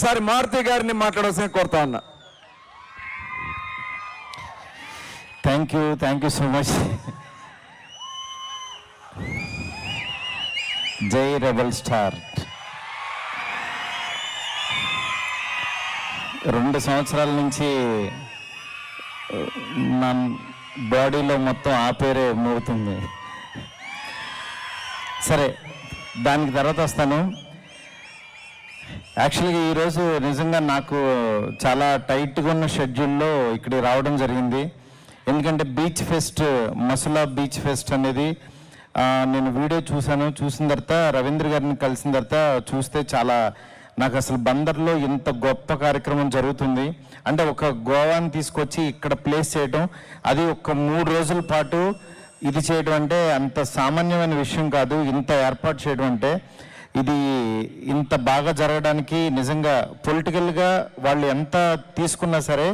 ఒకసారి మారుతి గారిని మాట్లాడాల్సిన కోరుతా ఉన్నా. Thank you thank you so much జై రెబల్ స్టార్ రెండు సంవత్సరాల నుంచి నా బాడీలో మొత్తం ఆ పేరే మోగుతుంది. సరే దానికి తర్వాత వస్తాను. యాక్చువల్గా ఈరోజు నిజంగా నాకు చాలా టైట్గా ఉన్న షెడ్యూల్లో ఇక్కడికి రావడం జరిగింది. ఎందుకంటే beach fest Masula beach fest అనేది నేను వీడియో చూశాను. చూసిన తర్వాత రవీంద్ర గారిని కలిసిన తర్వాత చూస్తే చాలా నాకు అసలు బందర్లో ఇంత గొప్ప కార్యక్రమం జరుగుతుంది. అంటే ఒక గోవాని తీసుకొచ్చి ఇక్కడ ప్లేస్ చేయడం అది ఒక మూడు రోజుల పాటు ఇది చేయడం అంటే అంత సామాన్యమైన విషయం కాదు. ఇంత ఏర్పాటు చేయడం అంటే ఇది ఇంత బాగా జరగడానికి నిజంగా పొలిటికల్గా వాళ్ళు ఎంత తీసుకున్నా సరే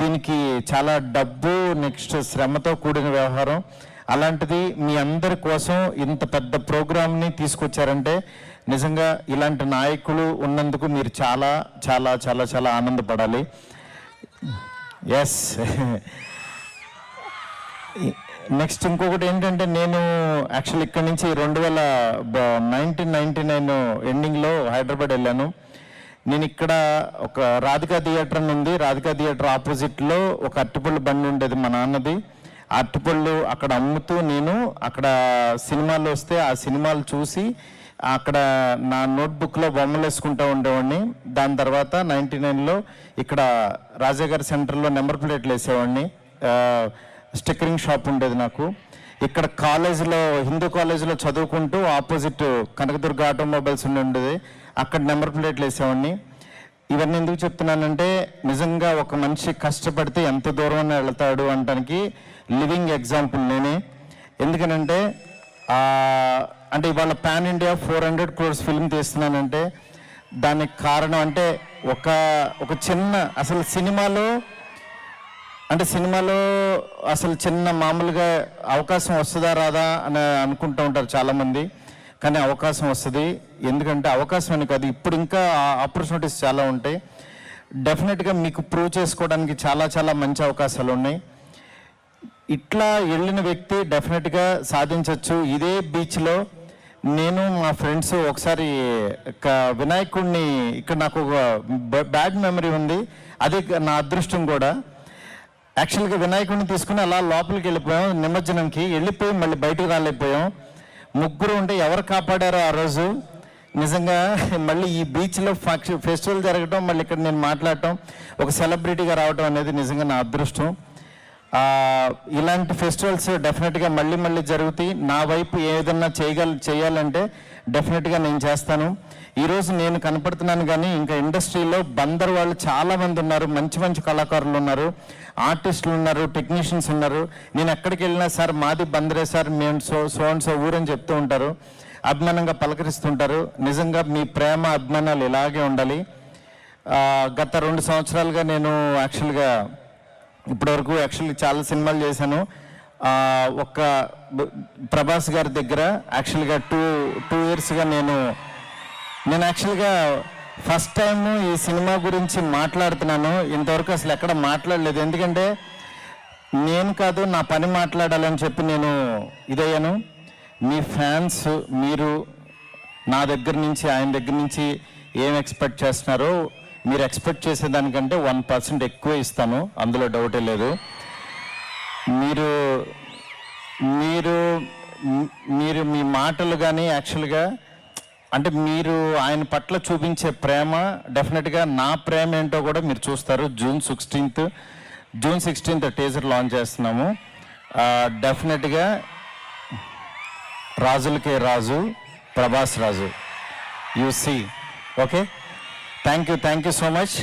దీనికి చాలా డబ్బు నెక్స్ట్ శ్రమతో కూడిన వ్యవహారం. అలాంటిది మీ అందరి కోసం ఇంత పెద్ద ప్రోగ్రామ్ని తీసుకొచ్చారంటే నిజంగా ఇలాంటి నాయకులు ఉన్నందుకు మీరు చాలా చాలా చాలా చాలా ఆనందపడాలి. ఎస్ నెక్స్ట్ ఇంకొకటి ఏంటంటే నేను యాక్చువల్ ఇక్కడ నుంచి రెండు వేల నైన్టీన్ నైన్టీ నైన్ ఎండింగ్లో హైదరాబాద్ వెళ్ళాను. నేను ఇక్కడ ఒక రాధికా థియేటర్ అని ఉంది. రాధికా థియేటర్ ఆపోజిట్లో ఒక అరటిపళ్ళు బండి ఉండేది మా నాన్నది. ఆ అరటిపళ్ళు అక్కడ అమ్ముతూ నేను అక్కడ సినిమాలు వస్తే ఆ సినిమాలు చూసి అక్కడ నా నోట్బుక్లో బొమ్మలు వేసుకుంటూ ఉండేవాడిని. దాని తర్వాత నైంటీ నైన్లో ఇక్కడ రాజాగారి సెంటర్లో నెంబర్ ప్లేట్లు వేసేవాడిని. స్టిక్కరింగ్ షాప్ ఉండేది నాకు. ఇక్కడ కాలేజీలో హిందూ కాలేజీలో చదువుకుంటూ ఆపోజిట్ కనకదుర్గ ఆటోమొబైల్స్ ఉండి ఉండేది. అక్కడ నెంబర్ ప్లేట్లు వేసేవాడిని. ఇవన్నీ ఎందుకు చెప్తున్నానంటే నిజంగా ఒక మనిషి కష్టపడితే ఎంత దూరం వెళ్తాడు అనడానికి లివింగ్ ఎగ్జాంపుల్ నేనే. ఎందుకనంటే అంటే ఇవాళ pan India four hundred crores film తీస్తున్నానంటే దానికి కారణం అంటే ఒక ఒక చిన్న అసలు సినిమాలో అంటే సినిమాలో అసలు చిన్న మామూలుగా అవకాశం వస్తుందా రాదా అని అనుకుంటూ ఉంటారు చాలామంది. కానీ అవకాశం వస్తుంది. ఎందుకంటే అవకాశం అని కాదు ఇప్పుడు ఇంకా ఆపర్చునిటీస్ చాలా ఉంటాయి. డెఫినెట్గా మీకు ప్రూవ్ చేసుకోవడానికి చాలా చాలా మంచి అవకాశాలు ఉన్నాయి. ఇట్లా వెళ్ళిన వ్యక్తి డెఫినెట్గా సాధించవచ్చు ఇదే బీచ్లో నేను మా ఫ్రెండ్స్ ఒకసారి ఒక వినాయకుడిని ఇక్కడ నాకు ఒక బ్యాడ్ మెమరీ ఉంది. అది నా అదృష్టం కూడా. యాక్చువల్గా వినాయకుడిని తీసుకుని అలా లోపలికి వెళ్ళిపోయాం. నిమజ్జనంకి వెళ్ళిపోయి మళ్ళీ బయటకు రాలేకపోయాం. ముగ్గురు ఉంటే ఎవరు కాపాడారో ఆ రోజు? నిజంగా మళ్ళీ ఈ బీచ్లో ఫంక్షన్ ఫెస్టివల్ జరగడం మళ్ళీ ఇక్కడ నేను మాట్లాడటం ఒక సెలబ్రిటీగా రావడం అనేది నిజంగా నా అదృష్టం. ఇలాంటి ఫెస్టివల్స్ డెఫినెట్గా మళ్ళీ మళ్ళీ జరుగుతాయి. నా వైపు ఏదన్నా చేయగల చేయాలంటే డెఫినెట్గా నేను చేస్తాను. ఈరోజు నేను కనపడుతున్నాను కానీ ఇంకా ఇండస్ట్రీలో బందర్ వాళ్ళు చాలా మంది ఉన్నారు మంచి మంచి కళాకారులు ఉన్నారు ఆర్టిస్టులు ఉన్నారు టెక్నీషియన్స్ ఉన్నారు. నేను ఎక్కడికి వెళ్ళినా సార్ మాది బందరే సార్ మేము సో సో అండ్ సో ఊరని చెప్తూ ఉంటారు. అభిమానంగా పలకరిస్తుంటారు నిజంగా మీ ప్రేమ అభిమానాలు ఇలాగే ఉండాలి. గత రెండు సంవత్సరాలుగా నేను యాక్చువల్గా ఇప్పటివరకు యాక్చువల్లీ చాలా సినిమాలు చేశాను. ఒక ప్రభాస్ గారి దగ్గర యాక్చువల్గా టూ టూ ఇయర్స్గా నేను నేను యాక్చువల్గా ఫస్ట్ టైం ఈ సినిమా గురించి మాట్లాడుతున్నాను. ఇంతవరకు అసలు ఎక్కడ మాట్లాడలేదు. ఎందుకంటే నేను కాదు నా పని మాట్లాడాలని చెప్పి నేను ఇదయ్యాను. మీ ఫ్యాన్స్ మీరు నా దగ్గర నుంచి ఆయన దగ్గర నుంచి ఏం ఎక్స్పెక్ట్ చేస్తున్నారో మీరు ఎక్స్పెక్ట్ చేసేదానికంటే వన్ పర్సెంట్ ఎక్కువ ఇస్తాను. అందులో డౌటే లేదు. మీరు మీరు మీరు మీ మాటలు కానీ యాక్చువల్గా అంటే మీరు ఆయన పట్ల చూపించే ప్రేమ డెఫినెట్గా నా ప్రేమ ఏంటో కూడా మీరు చూస్తారు. June sixteenth June sixteenth teaser launch చేస్తున్నాము. డెఫినెట్గా రాజులకే రాజు Prabhas Raju. You see okay thank you thank you so much